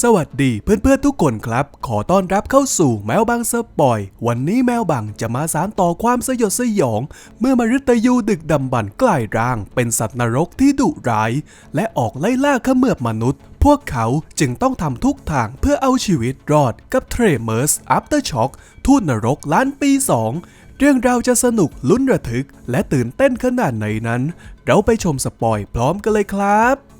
สวัสดีเพื่อนๆทุกคนครับ ขอต้อนรับเข้าสู่แมวบางสปอย วันนี้แมวบางจะมาสารต่อความสยดสยอง เมื่อมฤตยูดึกดำบรรพ์กลายร่าง เป็นสัตว์นรกที่ดุร้าย และออกไล่ล่าขมือบมนุษย์ พวกเขาจึงต้องทำทุกทางเพื่อเอาชีวิตรอดกับเทรเมอร์สอัปเตอร์ช็อคทูตนรกล้านปี 2 เรื่องราวจะสนุกลุ้นระทึก และตื่นเต้นขนาดไหนนั้น เราไปชมสปอยพร้อมกันเลยครับ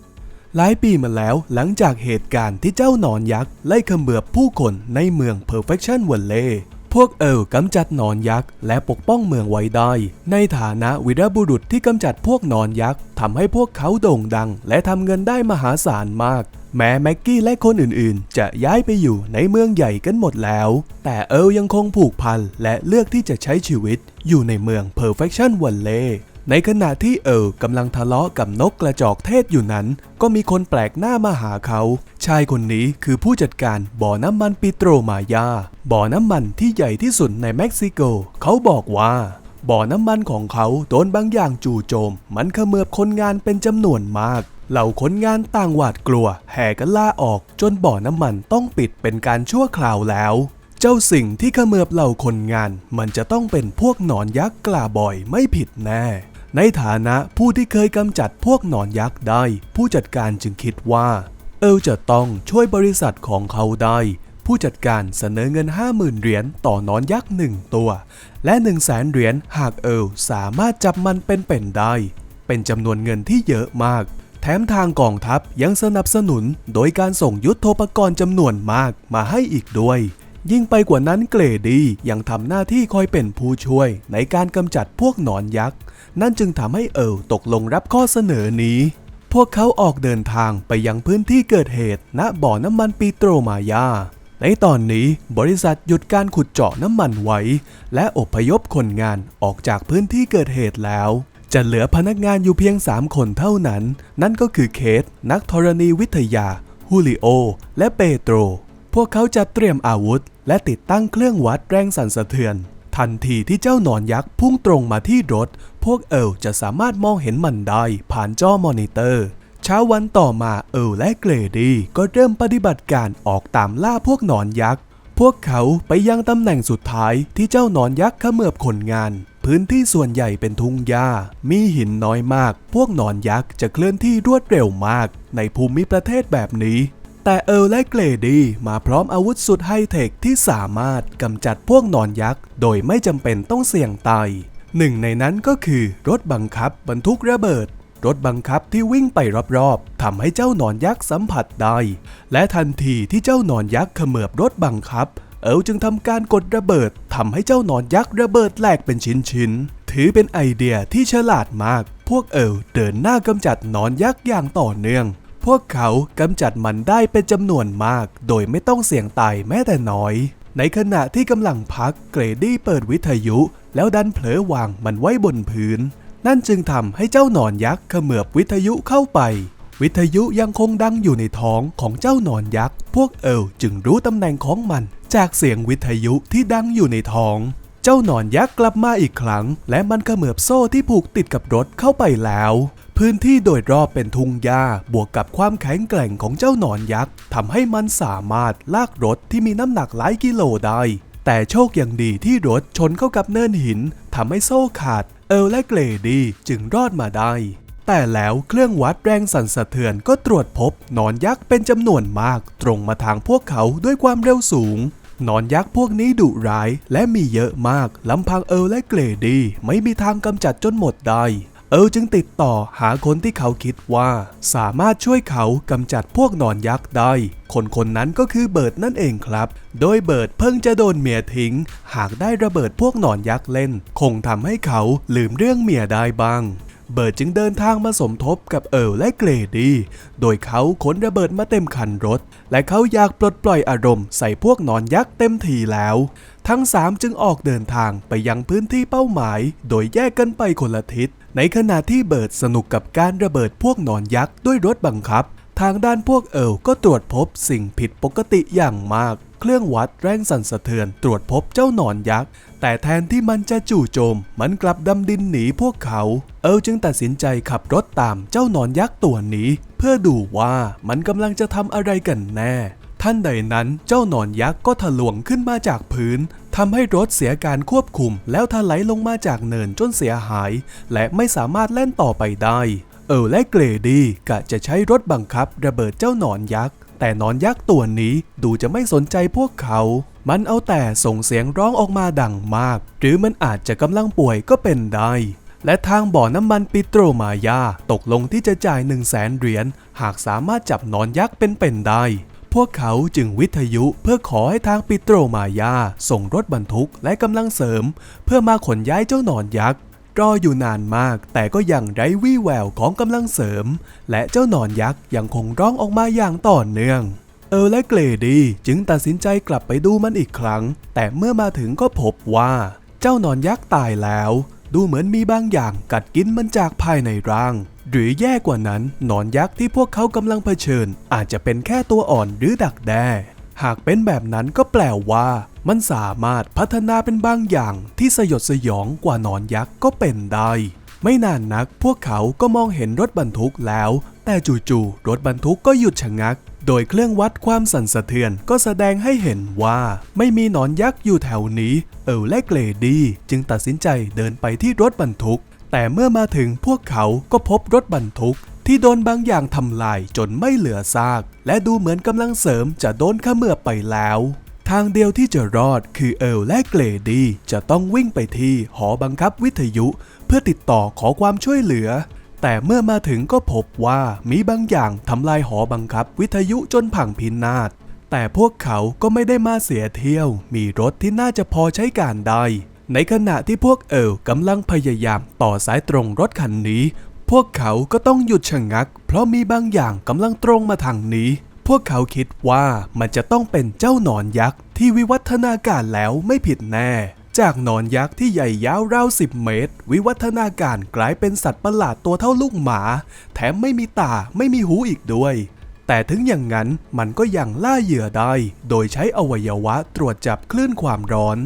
หลายปีมาแล้วหลังจากเหตุการณ์ที่เจ้าหนอนยักษ์ไล่ขมือบผู้คนในเมือง Perfection v a l l e y พวกเอลกำจัดหนอนยักษ์และปกป้องเมืองไว้ได้ ในฐานะวีรบุรุษที่กำจัดพวกหนอนยักษ์ทำให้พวกเขาโด่งดัง และทำเงินได้มหาศาลมาก แม้แม็กกี้และคนอื่นๆ จะย้ายไปอยู่ในเมืองใหญ่กันหมดแล้ว แต่เอลยังคงผูกพันและเลือกที่จะใช้ชีวิตอยู่ในเมือง Perfection v a l l e y ในขณะที่เอลกำลังทะเลาะกับนกกระจอกเทศอยู่นั้น ก็มีคนแปลกหน้ามาหาเขา ชายคนนี้คือผู้จัดการบ่อน้ำมันปิโตรมายา บ่อน้ำมันที่ใหญ่ที่สุดในเม็กซิโก เขาบอกว่าบ่อน้ำมันของเขาโดนบางอย่างจู่โจม มันขมือบคนงานเป็นจำนวนมาก เหล่าคนงานต่างหวาดกลัว แห่กันล่าออกจนบ่อน้ำมันต้องปิดเป็นการชั่วคราวแล้ว เจ้าสิ่งที่ขมือบเหล่าคนงาน มันจะต้องเป็นพวกหนอนยักษ์กล้าบ่อยไม่ผิดแน่ ในฐานะผู้ที่เคยกำจัดพวกหนอนยักษ์ได้ ผู้จัดการจึงคิดว่า เอลจะต้องช่วยบริษัทของเขาได้ ผู้จัดการเสนอเงิน 50,000 เหรียญต่อนอนยักษ์หนึ่งตัว และ 1 0 0 0 0แสนเหรียญหากเอลสามารถจับมันเป็นเป็นได้ เป็นจำนวนเงินที่เยอะมาก แถมทางกองทัพยังสนับสนุนโดยการส่งยุทโธปกรณ์จำนวนมากมาให้อีกด้วยยิ่งไปกว่านั้นเกรดี้ยังทำหน้าที่คอยเป็นผู้ช่วยในการกำจัดพวกหนอนยักษ์ นั่นจึงทำให้เอิร์ลตกลงรับข้อเสนอนี้ พวกเขาออกเดินทางไปยังพื้นที่เกิดเหตุ ณบ่อน้ำมันปิโตรมายา ในตอนนี้บริษัทหยุดการขุดเจาะน้ำมันไว้ และอพยพคนงานออกจากพื้นที่เกิดเหตุแล้วจะเหลือพนักงานอยู่เพียง 3 คนเท่านั้น นั่นก็คือเคท นักธรณีวิทยา ฮูลิโอ และเปโตร พวกเขาจะเตรียมอาวุธ และติดตั้งเครื่องวัดแรงสั่นสะเทือน ทันทีที่เจ้าหนอนยักษ์พุ่งตรงมาที่รถ พวกเอลจะสามารถมองเห็นมันได้ผ่านจอมอนิเตอร์เช้าวันต่อมาเอลและเกรดี้ก็เริ่มปฏิบัติการออกตามล่าพวกหนอนยักษ์ พวกเขาไปยังตำแหน่งสุดท้ายที่เจ้าหนอนยักษ์เขมือบคนงาน พื้นที่ส่วนใหญ่เป็นทุ่งหญ้า มีหินน้อยมาก พวกหนอนยักษ์จะเคลื่อนที่รวดเร็วมาก ในภูมิประเทศแบบนี้ แต่เอิร์ลและเกรดี้มาพร้อมอาวุธสุดไฮเทคที่สามารถกำจัดพวกหนอนยักษ์ โดยไม่จำเป็นต้องเสี่ยงตาย หนึ่งในนั้นก็คือรถบังคับบรรทุกระเบิด รถบังคับที่วิ่งไปรอบๆทำให้เจ้าหนอนยักษ์สัมผัสได้ และทันทีที่เจ้าหนอนยักษ์เขมือบรถบังคับ เอิร์ลจึงทำการกดระเบิดทำให้เจ้าหนอนยักษ์ระเบิดแหลกเป็นชิ้นๆถือเป็นไอเดียที่ฉลาดมาก พวกเอิร์ลเดินหน้ากำจัดหนอนยักษ์อย่างต่อเนื่อง พวกเขากำจัดมันได้เป็นจำนวนมาก โดยไม่ต้องเสี่ยงตายแม้แต่น้อย ในขณะที่กำลังพักเกรดี้เปิดวิทยุ แล้วดันเผลอวางมันไว้บนพื้น นั่นจึงทำให้เจ้าหนอนยักษ์เขมือบวิทยุเข้าไป วิทยุยังคงดังอยู่ในท้องของเจ้าหนอนยักษ์ พวกเอลจึงรู้ตำแหน่งของมันจากเสียงวิทยุที่ดังอยู่ในท้อง เจ้าหนอนยักษ์กลับมาอีกครั้ง และมันเขมือบโซ่ที่ผูกติดกับรถเข้าไปแล้ว พื้นที่โดยรอบเป็นทุ่งหญ้าบวกกับความแข็งแกร่งของเจ้าหนอนยักษ์ทำให้มันสามารถลากรถที่มีน้ำหนักหลายกิโลได้ แต่โชคย่างดีที่รถชนเข้ากับเนินหินทำให้โซ่ขาด เอลและเกรดีจึงรอดมาได้ แต่แล้วเครื่องวัดแรงสั่นสะเทือนก็ตรวจพบหนอนยักษ์เป็นจำนวนมาก ตรงมาทางพวกเขาด้วยความเร็วสูงนอนยักษ์พวกนี้ดุร้ายและมีเยอะมากลำพังเอลและเกรดี ไม่มีทางกำจัดจนหมดได้ เอลจึงติดต่อหาคนที่เขาคิดว่า สามารถช่วยเขากำจัดพวกหนอนยักษ์ได้ คนคนนั้นก็คือเบิร์ดนั่นเองครับ โดยเบิร์ดเพิ่งจะโดนเมียทิ้ง หากได้ระเบิดพวกหนอนยักษ์เล่น คงทำให้เขาลืมเรื่องเมียได้บ้างเบิร์ดจึงเดินทางมาสมทบกับเอิร์ลและเกรดี้โดยเขาขนระเบิดมาเต็มคันรถ และเขาอยากปลดปล่อยอารมณ์ใส่พวกหนอนยักษ์เต็มทีแล้ว ทั้งสามจึงออกเดินทางไปยังพื้นที่เป้าหมาย โดยแยกกันไปคนละทิศ ในขณะที่เบิร์ดสนุกกับการระเบิดพวกนอนยักษ์ด้วยรถบังคับ ทางด้านพวกเอลก็ตรวจพบสิ่งผิดปกติอย่างมาก เครื่องวัดแรงสั่นสะเทือนตรวจพบเจ้านอนยักษ์ แต่แทนที่มันจะจู่โจม มันกลับดำดินหนีพวกเขา เอลจึงตัดสินใจขับรถตามเจ้านอนยักษ์ตัวนี้ เพื่อดูว่ามันกำลังจะทำอะไรกันแน่ ท่านใดนั้นเจ้าหนอนยักษ์ก็ถลวงขึ้นมาจากพื้นทำให้รถเสียการควบคุม แล้วถลายลงมาจากเนินจนเสียหาย และไม่สามารถเล่นต่อไปได้ เออและเกรดีกะจะใช้รถบังคับระเบิดเจ้าหนอนยักษ์แต่หนอนยักษ์ตัวนี้ดูจะไม่สนใจพวกเขา มันเอาแต่ส่งเสียงร้องออกมาดังมาก หรือมันอาจจะกำลังป่วยก็เป็นได้ และทางบ่อน้ำมันปิโตรมายา ตกลงที่จะจ่าย1 0 0 0 0แสนเหรียญหากสามารถจับหนอนยักษ์เป็นๆได้ พวกเขาจึงวิทยุเพื่อขอให้ทางปิโตรมายา ส่งรถบรรทุกและกำลังเสริม เพื่อมาขนย้ายเจ้าหนอนยักษ์รออยู่นานมากแต่ก็ยังไร้วี่แววของกำลังเสริม และเจ้าหนอนยักษ์ยังคงร้องออกมาอย่างต่อเนื่องเออและเกรดีจึงตัดสินใจกลับไปดูมันอีกครั้ง แต่เมื่อมาถึงก็พบว่า เจ้าหนอนยักษ์ตายแล้ว ดูเหมือนมีบางอย่างกัดกินมันจากภายในร่าง หรือแย่กว่านั้นหนอนยักษ์ที่พวกเขากำลังเผชิญ อาจจะเป็นแค่ตัวอ่อนหรือดักแด้ หากเป็นแบบนั้นก็แปลว่า มันสามารถพัฒนาเป็นบางอย่างที่สยดสยองกว่าหนอนยักษ์ก็เป็นได้ ไม่นานนักพวกเขาก็มองเห็นรถบรรทุกแล้ว แต่จู่ๆรถบรรทุกก็หยุดชะงัก โดยเครื่องวัดความสั่นสะเทือนก็แสดงให้เห็นว่า ไม่มีหนอนยักษ์อยู่แถวนี้ เอลและเกรดี้จึงตัดสินใจเดินไปที่รถบรรทุก แต่เมื่อมาถึงพวกเขาก็พบรถบรรทุกที่โดนบางอย่างทำลายจนไม่เหลือซาก และดูเหมือนกำลังเสริมจะโดนขมือไปแล้ว ทางเดียวที่จะรอดคือเอลและเกรดี้จะต้องวิ่งไปที่หอบังคับวิทยุ เพื่อติดต่อขอความช่วยเหลือ แต่เมื่อมาถึงก็พบว่ามีบางอย่างทำลายหอบังคับวิทยุจนพังพินาศแต่พวกเขาก็ไม่ได้มาเสียเที่ยว มีรถที่น่าจะพอใช้การได้ ในขณะที่พวกเอลกำลังพยายามต่อสายตรงรถคันนี้ พวกเขาก็ต้องหยุดชะงัก เพราะมีบางอย่างกำลังตรงมาทางนี้ พวกเขาคิดว่ามันจะต้องเป็นเจ้าหนอนยักษ์ที่วิวัฒนาการแล้วไม่ผิดแน่ จากหนอนยักษ์ที่ใหญ่ยาวราว10เมตร วิวัฒนาการกลายเป็นสัตว์ประหลาดตัวเท่าลูกหมา แถมไม่มีตาไม่มีหูอีกด้วยแต่ถึงอย่างนั้นมันก็ยังล่าเหยื่อได้ โดยใช้อวัยวะตรวจจับคลื่นความร้อน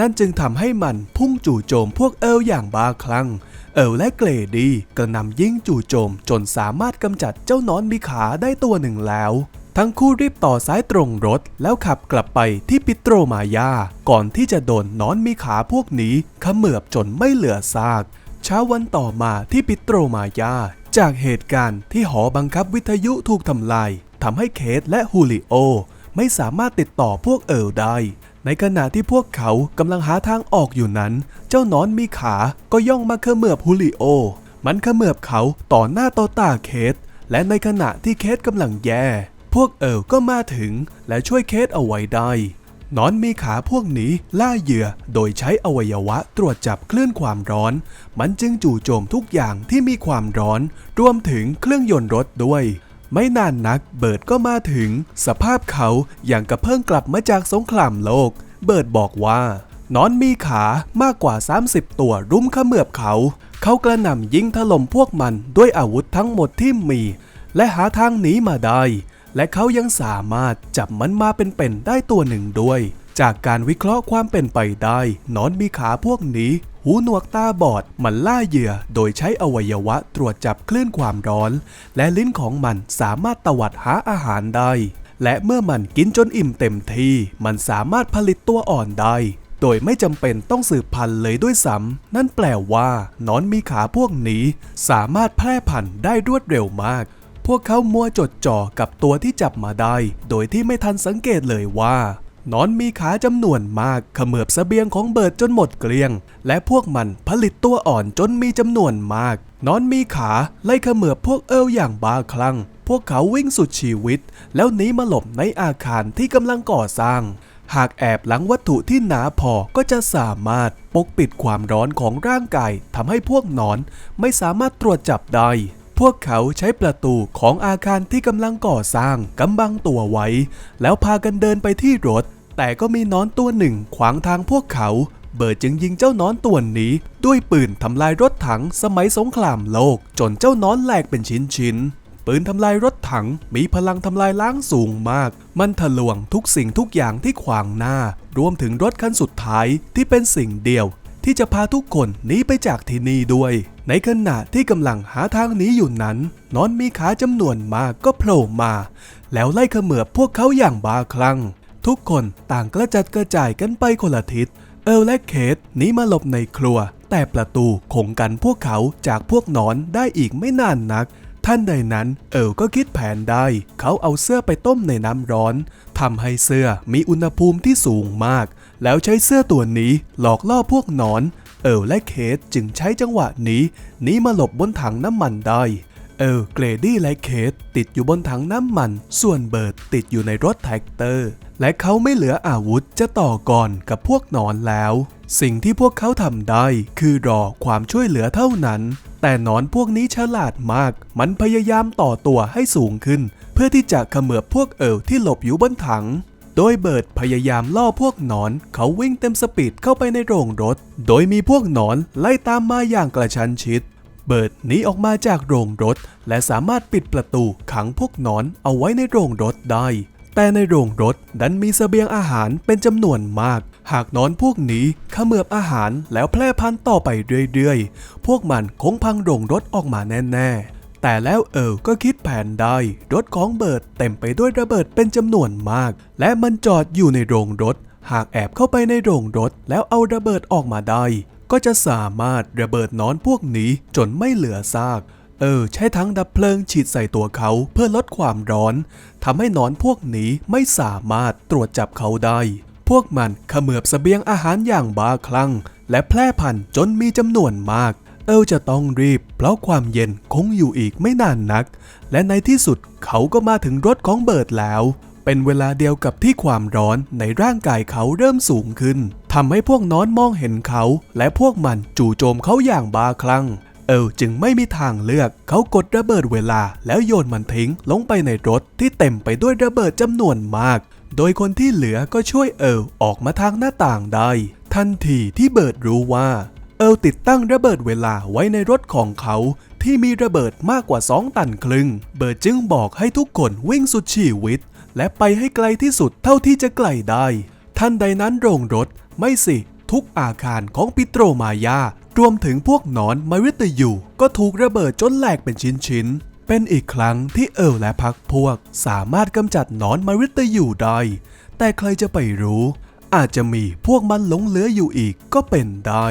นั่นจึงทำให้มันพุ่งจู่โจมพวกเอลอย่างบ้าคลั่ง เอลและเกรดีก็นำยิงจู่โจมจนสามารถกำจัดเจ้านอนมีขาได้ตัวหนึ่งแล้ว ทั้งคู่รีบต่อสายตรงรถแล้วขับกลับไปที่ปิโตรมายา ก่อนที่จะโดนนอนมีขาพวกนี้ขมือบจนไม่เหลือซาก เช้าวันต่อมาที่ปิโตรมายา จากเหตุการณ์ที่หอบังคับวิทยุถูกทำลายทำให้เคสและฮูลิโอไม่สามารถติดต่อพวกเอลได้ ในขณะที่พวกเขากำลังหาทางออกอยู่นั้น เจ้าหนอนมีขาก็ย่องมาเขมือบฮูลิโอ มันเขมือบเขาต่อหน้าต่อตาเคส และในขณะที่เคสกำลังแย่ พวกเอิลก็มาถึงและช่วยเคสเอาไว้ได้หนอนมีขาพวกนี้ล่าเหยื่อโดยใช้อวัยวะตรวจจับคลื่นความร้อน มันจึงจู่โจมทุกอย่างที่มีความร้อน รวมถึงเครื่องยนต์รถด้วย ไม่นานนักเบิร์ดก็มาถึง สภาพเขาอย่างกับเพิ่งกลับมาจากสงครามโลก เบิร์ดบอกว่านอนมีขามากกว่า 30 ตัวรุมเขมือบเขา เขากระหน่ำยิงถล่มพวกมันด้วยอาวุธทั้งหมดที่มี และหาทางหนีมาได้ และเขายังสามารถจับมันมาเป็นๆได้ตัวหนึ่งด้วย จากการวิเคราะห์ความเป็นไปได้นอนมีขาพวกนี้ หูหนวกตาบอดมันล่าเหยื่อโดยใช้อวัยวะตรวจจับคลื่นความร้อน และลิ้นของมันสามารถตวัดหาอาหารได้ และเมื่อมันกินจนอิ่มเต็มที่ มันสามารถผลิตตัวอ่อนได้ โดยไม่จำเป็นต้องสืบพันธุ์เลยด้วยซ้ำนั่นแปลว่านอนมีขาพวกนี้ สามารถแพร่พันธุ์ได้รวดเร็วมากพวกเขามัวจดจ่อกับตัวที่จับมาได้ โดยที่ไม่ทันสังเกตเลยว่า นอนมีขาจำนวนมากขมือบเสบียงของเบิร์ดจนหมดเกลี้ยง และพวกมันผลิตตัวอ่อนจนมีจำนวนมาก นอนมีขาไล่ขมือบพวกเอิลอย่างบ้าคลั่ง พวกเขาวิ่งสุดชีวิต แล้วหนีมาหลบในอาคารที่กำลังก่อสร้าง หากแอบหลังวัตถุที่หนาพอก็จะสามารถปกปิดความร้อนของร่างกายทำให้พวกนอนไม่สามารถตรวจจับได้ วกเขาใช้ประตูของอาคารที่กำลังก่อสร้างกำบังตัวไว้ แล้วพากันเดินไปที่รถ แต่ก็มีนอนตัวหนึ่งขวางทางพวกเขา เบิร์ดจึงยิงเจ้านอนตัวนี้ ด้วยปืนทำลายรถถังสมัยสงครามโลก จนเจ้านอนแหลกเป็นชิ้นๆปืนทำลายรถถังมีพลังทำลายล้างสูงมาก มันทะลวงทุกสิ่งทุกอย่างที่ขวางหน้า รวมถึงรถคันสุดท้ายที่เป็นสิ่งเดียว ที่จะพาทุกคนหนีไปจากที่นี่ด้วย ในขณะที่กำลังหาทางหนีอยู่นั้น นอนมีขาจำนวนมากก็โผล่มา แล้วไล่เขมือบพวกเขาอย่างบ้าคลั่ง ทุกคนต่างกระจัดกระจายกันไปคนละทิศ เอลและเคทหนีมาหลบในครัว แต่ประตูคงกันพวกเขาจากพวกนอนได้อีกไม่นานนักท่านใดนั้นเอลก็คิดแผนได้ เขาเอาเสื้อไปต้มในน้ำร้อนทำให้เสื้อมีอุณหภูมิที่สูงมาก แล้วใช้เสื้อตัวนี้หลอกล่อพวกนอน เอลและเคทจึงใช้จังหวะนี้หนีมาหลบบนถังน้ำมันได้ เอลเกรดี้และเคทติดอยู่บนถังน้ำมัน ส่วนเบิร์ดติดอยู่ในรถแท็กเตอร์ และเขาไม่เหลืออาวุธจะต่อก่อนกับพวกนอนแล้ว สิ่งที่พวกเขาทำได้คือรอความช่วยเหลือเท่านั้น แต่นอนพวกนี้ฉลาดมาก มันพยายามต่อตัวให้สูงขึ้น เพื่อที่จะเขมือบพวกเอลที่หลบอยู่บนถัง โดยเบิร์ดพยายามล่อพวกหนอน เขาวิ่งเต็มสปีดเข้าไปในโรงรถ โดยมีพวกหนอนไล่ตามมาอย่างกระชั้นชิด เบิร์ดหนีออกมาจากโรงรถ และสามารถปิดประตูขังพวกหนอนเอาไว้ในโรงรถได้ แต่ในโรงรถดันมีเสบียงอาหารเป็นจำนวนมาก หากนอนพวกนี้ขมือบอาหารแล้วแพร่พันธุ์ต่อไปเรื่อยๆ พวกมันคงพังโรงรถออกมาแน่ๆ แต่แล้วเอลก็คิดแผนได้ รถของเบิร์ดเต็มไปด้วยระเบิดเป็นจำนวนมาก และมันจอดอยู่ในโรงรถ หากแอบเข้าไปในโรงรถแล้วเอาระเบิดออกมาได้ ก็จะสามารถระเบิดนอนพวกนี้จนไม่เหลือซาก เออ ใช้ทั้งดับเพลิงฉีดใส่ตัวเขาเพื่อลดความร้อนทำให้นอนพวกนี้ไม่สามารถตรวจจับเขาได้ พวกมันขมือบเสบียงอาหารอย่างบ้าคลั่งและแพร่พันธุ์จนมีจำนวนมาก เอลจะต้องรีบ เพราะความเย็นคงอยู่อีกไม่นานนัก และในที่สุดเขาก็มาถึงรถของเบิร์ดแล้ว เป็นเวลาเดียวกับที่ความร้อนในร่างกายเขาเริ่มสูงขึ้นทำให้พวกน้อนมองเห็นเขา และพวกมันจู่โจมเขาอย่างบาคลั่งเอลจึงไม่มีทางเลือก เขากดระเบิดเวลาแล้วโยนมันทิ้งลงไปในรถที่เต็มไปด้วยระเบิดจำนวนมาก โดยคนที่เหลือก็ช่วยเอลออกมาทางหน้าต่างได้ ทันทีที่เบิร์ดรู้ว่า อลติดตั้งระเบิดเวลาไว้ในรถของเขาที่มีระเบิดมากกว่า 2 ตันครึ่ง เบิร์ดจึงบอกให้ทุกคนวิ่งสุดชีวิต และไปให้ไกลที่สุดเท่าที่จะไกลได้ ทันใดนั้นโรงรถไม่สิทุกอาคารของปิโตรมายารวมถึงพวกนอนมาริตยูก็ถูกระเบิดจนแหลกเป็นชิ้นๆ เป็นอีกครั้งที่เอิลและพักพวก สามารถกำจัดนอนมาริตยูได้ แต่ใครจะไปรู้ อาจจะมีพวกมันหลงเหลืออยู่อีกก็เป็นได้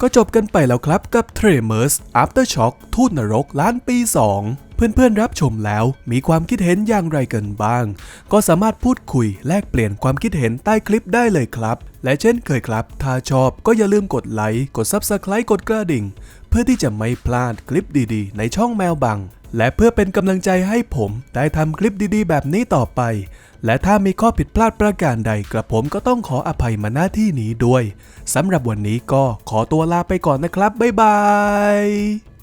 ก็จบกันไปแล้วครับกับ Tremors Aftershock ทูตนรกล้านปี 2 เพื่อนๆรับชมแล้วมีความคิดเห็นอย่างไรกันบ้าง ก็สามารถพูดคุยแลกเปลี่ยนความคิดเห็นใต้คลิปได้เลยครับ และเช่นเคยครับ ถ้าชอบก็อย่าลืมกดไลค์กด Subscribe กดกระดิ่ง เพื่อที่จะไม่พลาดคลิปดีๆ ในช่องแมวบัง และเพื่อเป็นกำลังใจให้ผมได้ทำคลิปดีๆ แบบนี้ต่อไป และถ้ามีข้อผิดพลาดประการใดกระผมก็ต้องขออภัยมาหน้าที่นี้ด้วยสำหรับวันนี้ก็ขอตัวลาไปก่อนนะครับ บ๊ายบาย